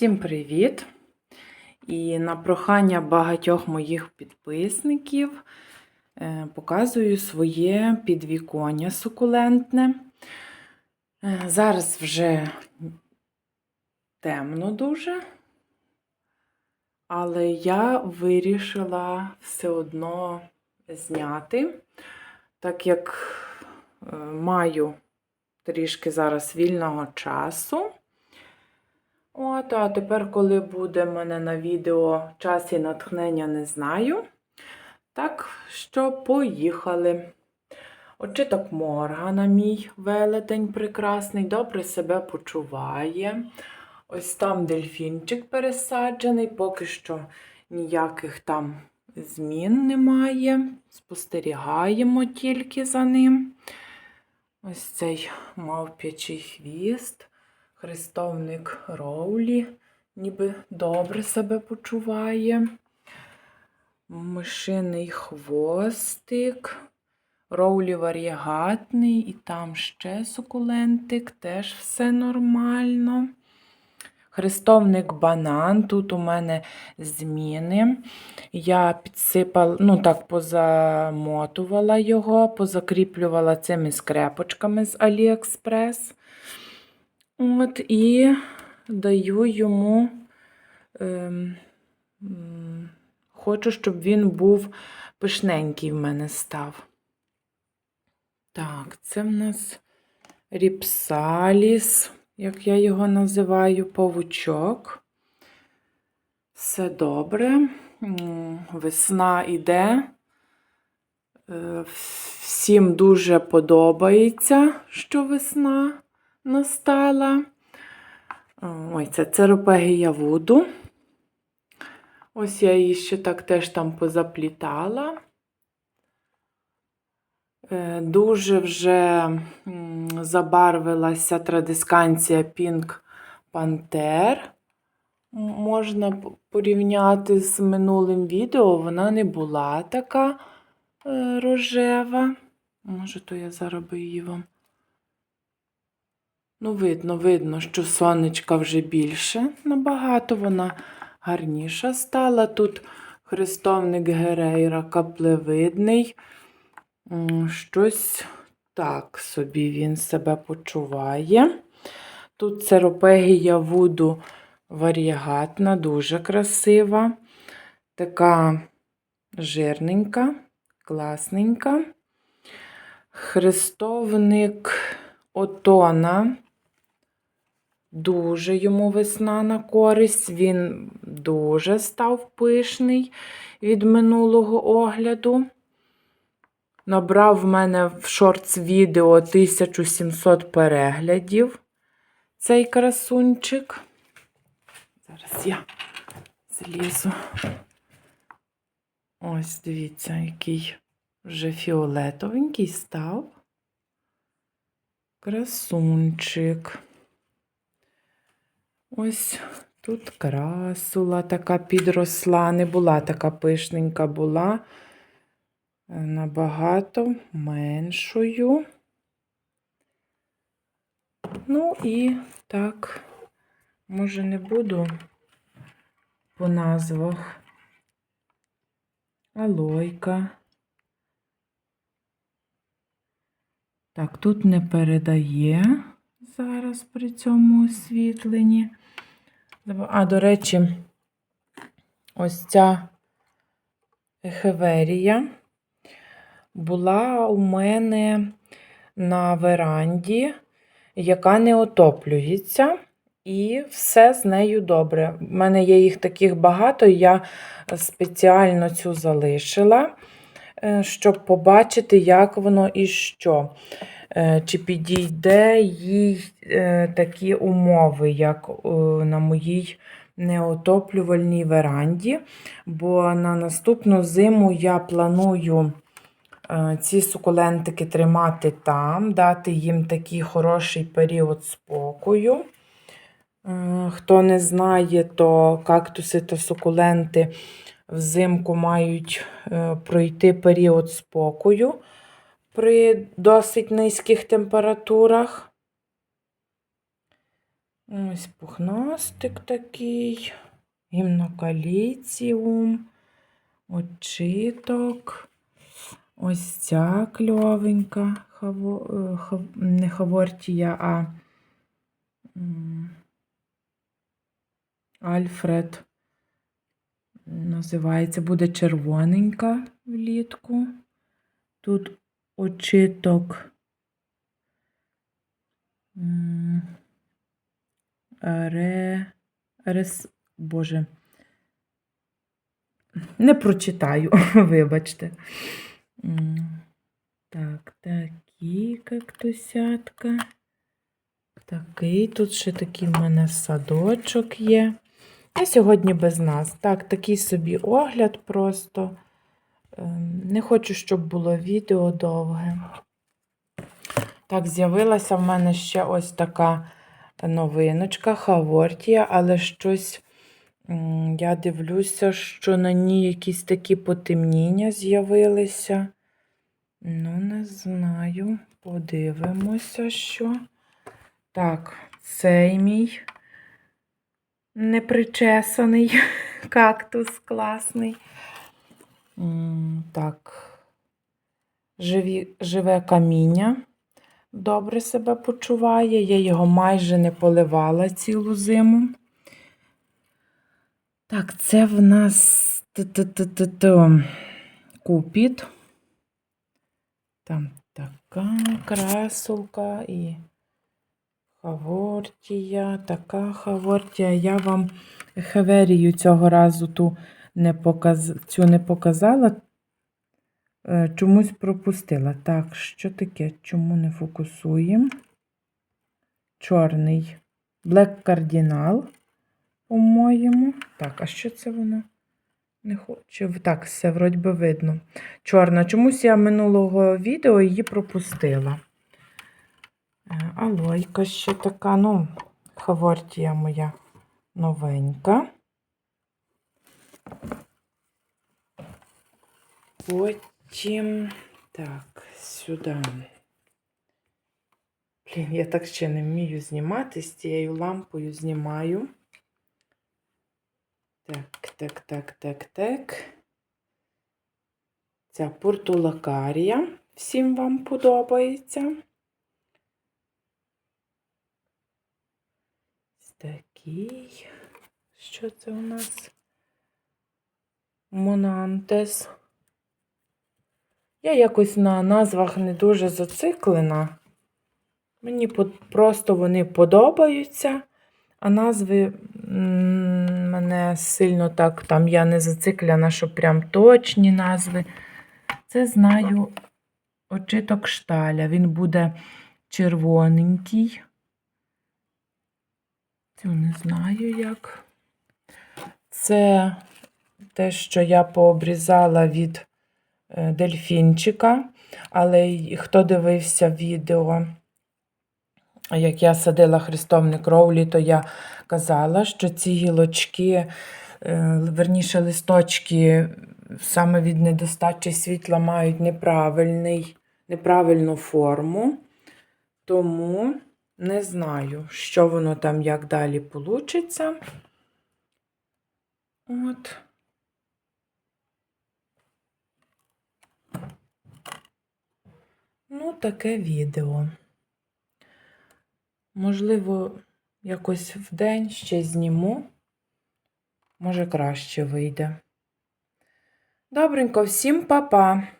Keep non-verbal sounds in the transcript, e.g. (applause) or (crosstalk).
Всім привіт! І на прохання багатьох моїх підписників е, показую своє підвіконня сукулентне. Е, Зараз вже темно дуже, але я вирішила все одно зняти, так як е, маю трішки зараз вільного часу. От, а тепер, коли буде в мене на відео час і натхнення, не знаю. Так що поїхали. Очиток Моргана, мій велетень прекрасний, добре себе почуває. Ось там дельфінчик пересаджений, поки що ніяких там змін немає. Спостерігаємо тільки за ним. Ось цей мавп'ячий хвіст. Хрестовник Роулі, ніби добре себе почуває. Мишиний хвостик. Роулі варіагатний, і там ще сукулентик, теж все нормально. Хрестовник банан. Тут у мене зміни. Я підсипала, ну так, позамотувала його, позакріплювала цими скрепочками з Аліекспрес. От, і даю йому, ем, хочу, щоб він був пишненький в мене став. Так, це в нас ріпсаліс, як я його називаю, павучок. Все добре. Весна іде. Е, Всім дуже подобається, що весна настала. Ой, це церопегія вуду. Ось я її ще так теж там позаплітала. Е, Дуже вже забарвилася традисканція Pink Panther. Можна порівняти з минулим відео, вона не була така е, рожева. Може, то я зараз би її вам. Ну, видно, видно, що сонечка вже більше набагато, вона гарніша стала. Тут хрестовник Герейра каплевидний. Щось так собі він себе почуває. Тут церопегія вуду варіагатна, дуже красива. Така жирненька, класненька. Хрестовник Отона. Дуже йому весна на користь. Він дуже став пишний від минулого огляду. Набрав в мене в шортс відео 1700 переглядів цей красунчик. Зараз я злізу. Ось дивіться, який вже фіолетовенький став. Красунчик. Ось тут красула така підросла, не була така пишненька, була е, набагато меншою. Ну і так, може, не буду по назвах. Алойка. Так, тут не передає зараз при цьому освітленні. А, до речі, ось ця ехеверія була у мене на веранді, яка не отоплюється, і все з нею добре. У мене є їх таких багато, я спеціально цю залишила щоб побачити, як воно і що. Е, Чи підійде їй е, такі умови, як е, на моїй неотоплювальній веранді. Бо на наступну зиму я планую е, ці сукулентики тримати там, дати їм такий хороший період спокою. Е, Хто не знає, то кактуси та сукуленти взимку мають е, пройти період спокою при досить низьких температурах. Ось пухнастик такий, гімнокаліціум, очиток. Ось ця кльовенька, е, не хавортія, а Альфред. Називається, буде червоненька влітку. Тут очиток. Ре, рес, Боже. Не прочитаю, (laughs) вибачте. Так, такі кактусятка. Такий тут ще такий в мене садочок є. Я сьогодні без нас. Так, такий собі огляд просто. Ем, Не хочу, щоб було відео довге. Так, з'явилася в мене ще ось така новиночка Хавортія, але щось я дивлюся, що на ній якісь такі потемніння з'явилися. Ну, не знаю. Подивимося, що. Так, цей мій непричесаний (laughs) кактус класний. Так, живі, живе каміння добре себе почуває. Я його майже не поливала цілу зиму. Так, це в нас купіт. Там така красулка і хавортія, така хавортія. Я вам хеверію цього разу ту не показ... цю не показала, Е, чомусь пропустила. Так, що таке? Чому не фокусуємо? Чорний Black Cardinal, по-моєму. Так, а що це воно? Не хоче. Так, все, вроді би видно. Чорна. Чомусь я минулого відео її пропустила. Е, Алойка ще така, ну, хавортія моя новенька. Потім, так, сюди. Блін, я так ще не вмію знімати, з цією лампою знімаю. Так, так, так, так, так. Ця портулакарія. Всім вам подобається. Такий. Що це у нас? Монантес. Я якось на назвах не дуже зациклена. Мені просто вони подобаються, а назви мене сильно так, там я не зациклена, що прям точні назви. Це знаю очиток шталя. Він буде червоненький. Це не знаю як. Це те, що я пообрізала від Е, дельфінчика. Але хто дивився відео, як я садила хрестовник кровлі, то я казала, що ці гілочки, е, верніше листочки, саме від недостачі світла мають неправильний, неправильну форму. Тому не знаю, що воно там як далі вийде. От. Ну, таке відео. Можливо, якось в день ще зніму, може краще вийде. Добренько, всім па-па!